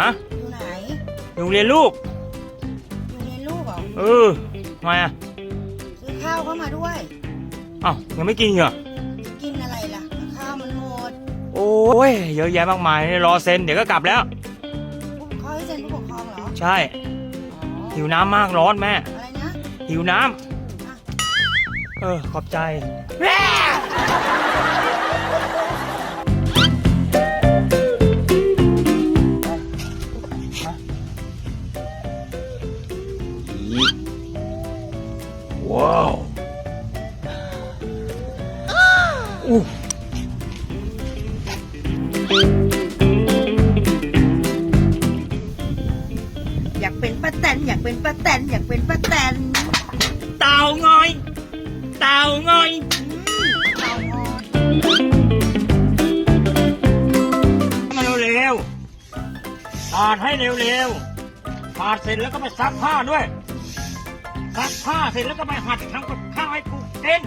ฮะอยู่ไหนอยู่โรงเรียนลูก อยู่ในลูกเหรอเออทำไมอะซื้อข้าวเข้ามาด้วย อ้าวยังไม่กินเหรอจะกินอะไรล่ะ ข้าวมันหมดโอ้ยเยอะแยะมากมายรอเซ็นเดี๋ยวก็กลับแล้ว ผู้เขาให้เซ็นผู้ปกครองเหรอใช่ อ๋อหิวน้ำมากร้อนแม่ อะไรนะหิวน้ำเออขอบใจว้ อู้อยากเป็นป้าแตนอยากเป็นป้าแตนอยากเป็นป้าแตนเต่างอย เต่างอยเอางอมาเร็วๆปาดให้เร็วๆปาดเสร็จแล้วก็ไปซักผ้าด้วยซักผ้าเสร็จแล้วก็ไปหัดทำกับข้าวให้กูกิน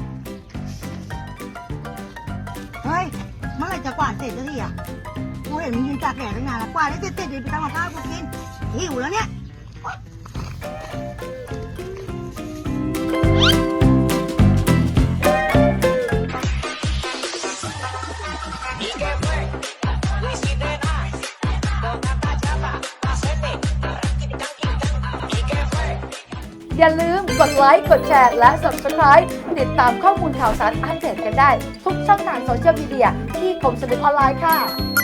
ร่จะกวาดเสร็จสักทีอะกูเห็นมึงยืนจากแดดตั้งนานแล้วกวาดได้เสร็จๆเดี๋ยไปทำกับข้าวกูกินหิวแล้วเนี่ย อย่าลืมกดไลค์ กดแชร์ และ Subscribe ติดตามข้อมูลข่าวสารอัปเดตกันได้ ทุกช่องทางโซเชียลมีเดียที่คมสนุกออนไลน์ค่ะ